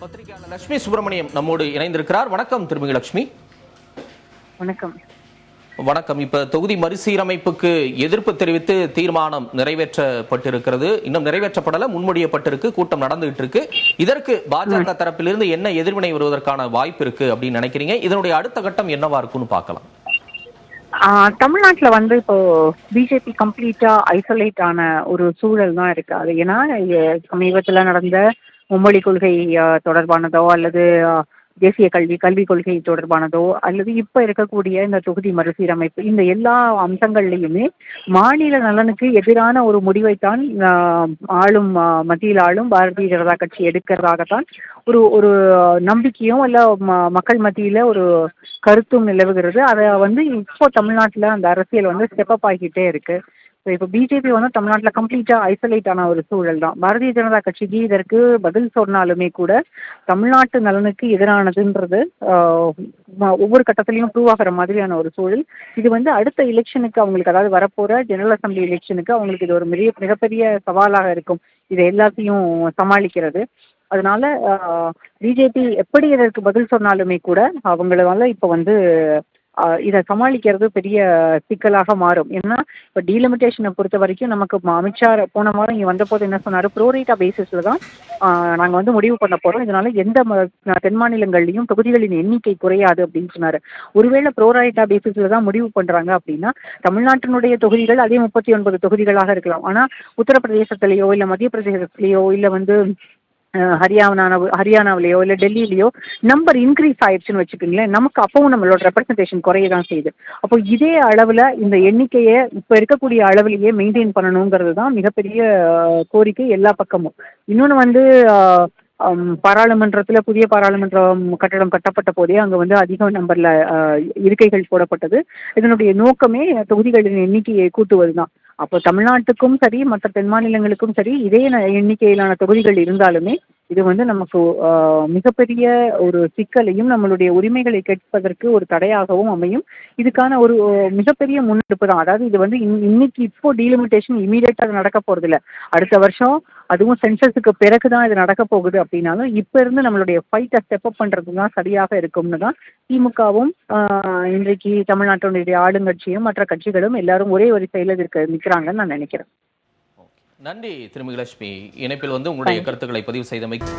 பத்திரிகையாளர் லட்சுமி சுப்பிரமணியம் நம்மோடு இணைந்திருக்கிறார். வணக்கம் திருமிகு லட்சுமி. வணக்கம். வணக்கம். இப்ப தொகுதி மறுசீரமைப்புக்கு எதிர்ப்பு தெரிவித்து தீர்மானம் நிறைவேற்றப்பட்டிருக்கிறது. இன்னும் நிறைவேற்றப்படல முன்மொழியப்பட்டிருக்கு கூட்டம் நடந்துகிட்டு இருக்கு இதற்கு பாஜக தரப்பிலிருந்து என்ன எதிர்வினை வருவதற்கான வாய்ப்பு இருக்கு அப்படின்னு நினைக்கிறீங்க? இதனுடைய அடுத்த கட்டம் என்னவா இருக்கும்னு பார்க்கலாம். தமிழ்நாட்டுல வந்து இப்போ பிஜேபி கம்ப்ளீட்டா ஐசோலேட் ஆன ஒரு சூழல் தான் இருக்கு. அது ஏன்னா சமீபத்துல நடந்த மும்மொழி கொள்கை தொடர்பானதோ அல்லது தேசிய கல்வி கல்விக் கொள்கை தொடர்பானதோ அல்லது இப்ப இருக்கக்கூடிய இந்த தொகுதி மறுசீரமைப்பு இந்த எல்லா அம்சங்கள்லையுமே மாநில நலனுக்கு எதிரான ஒரு முடிவைத்தான் ஆளும் மத்தியில் ஆளும் பாரதிய ஜனதா கட்சி எடுக்கிறதாகத்தான் ஒரு ஒரு நம்பிக்கையும் இல்லை ம- மக்கள் மத்தியில ஒரு கருத்தும் நிலவுகிறது. அதை வந்து இப்போ தமிழ்நாட்டுல அந்த அரசியல் வந்து ஸ்டெப் அப் ஆகிட்டே இருக்கு. ஸோ இப்போ பிஜேபி வந்து தமிழ்நாட்டில் கம்ப்ளீட்டாக ஐசோலேட் ஆன ஒரு சூழல் தான். பாரதிய ஜனதா கட்சிக்கு இதற்கு பதில் சொன்னாலுமே கூட தமிழ்நாட்டு நலனுக்கு எதிரானதுன்றது ஒவ்வொரு கட்டத்திலையும் ப்ரூவ் ஆகிற மாதிரியான ஒரு சூழல். இது வந்து அடுத்த எலெக்ஷனுக்கு அவங்களுக்கு அதாவது வரப்போற ஜெனரல் அசம்பிளி எலெக்ஷனுக்கு அவங்களுக்கு இது ஒரு மிக மிகப்பெரிய சவாலாக இருக்கும். இது எல்லாத்தையும் சமாளிக்கிறது. அதனால பிஜேபி எப்படி இதற்கு பதில் சொன்னாலுமே கூட அவங்களால இப்போ வந்து இதை சமாளிக்கிறது பெரிய சிக்கலாக மாறும். ஏன்னா இப்போ டீலிமிட்டேஷனை பொறுத்த வரைக்கும் நமக்கு ம- அமித்ஷா போன வாரம் இங்கே வந்தபோது என்ன சொன்னார்? ப்ரோரேட்டா பேசிஸில் தான் நாங்கள் வந்து முடிவு பண்ண போகிறோம் இதனால எந்த ம- தென் மாநிலங்கள்லையும் தொகுதிகளின் எண்ணிக்கை குறையாது அப்படின்னு சொன்னார். ஒருவேளை ப்ரோரேட்டா பேசிஸில் தான் முடிவு பண்ணுறாங்க அப்படின்னா தமிழ்நாட்டினுடைய தொகுதிகள் அதே முப்பத்தி ஒன்பது தொகுதிகளாக இருக்கலாம். ஆனால் உத்தரப்பிரதேசத்திலேயோ இல்லை மத்திய பிரதேசத்திலேயோ இல்லை வந்து அஹ், ஹரியானா ஹரியானாவிலேயோ இல்லை டெல்லியிலையோ நம்பர் இன்க்ரீஸ் ஆயிடுச்சுன்னு வச்சுக்கோங்களேன் நமக்கு அப்பவும் நம்மளோட ரெப்ரசன்டேஷன் குறைய தான் செய்யுது. அப்போ இதே அளவில் இந்த எண்ணிக்கையை இப்போ இருக்கக்கூடிய அளவிலேயே மெயின்டைன் பண்ணணுங்கிறது தான் மிகப்பெரிய கோரிக்கை எல்லா பக்கமும். இன்னொன்று வந்து பாராளுமன்றத்தில் புதிய பாராளுமன்றம் கட்டடம் கட்டப்பட்ட போதே அங்கே வந்து அதிக நம்பரில் இருக்கைகள் போடப்பட்டது. இதனுடைய நோக்கமே தொகுதிகளின் எண்ணிக்கையை கூட்டுவது தான் அப்போ தமிழ்நாட்டுக்கும் சரி மற்ற தென் மாநிலங்களுக்கும் சரி இதே எண்ணிக்கையிலான தொகுதிகள் இருந்தாலுமே இது வந்து நமக்கு மிகப்பெரிய ஒரு சிக்கலையும் நம்மளுடைய உரிமைகளை கேட்பதற்கு ஒரு தடையாகவும் அமையும். இதுக்கான ஒரு மிகப்பெரிய முன்னெடுப்பு தான். அதாவது இது வந்து இன்- இன்னைக்கு இப்போ டீலிமிட்டேஷன் இமீடியட்டாக நடக்க போறதில்ல. அடுத்த வருஷம் அதுவும் சென்சஸுக்கு பிறகு தான் இது நடக்க போகுது அப்படின்னாலும் இப்போ இருந்து நம்மளுடைய ஃபைட்டை ஸ்டெப் அப் பண்ணுறது தான் சரியாக இருக்கும்னு தான் திமுகவும் இன்றைக்கு தமிழ்நாட்டினுடைய ஆளுங்கட்சியும் மற்ற கட்சிகளும் எல்லாரும் ஒரே வரிசையில் இருக்க நிற்கிறாங்கன்னு நான் நினைக்கிறேன். நன்றி திருமிகு லட்சுமி. இணைப்பில் வந்து உங்களுடைய கருத்துக்களை பதிவு செய்தமைக்கு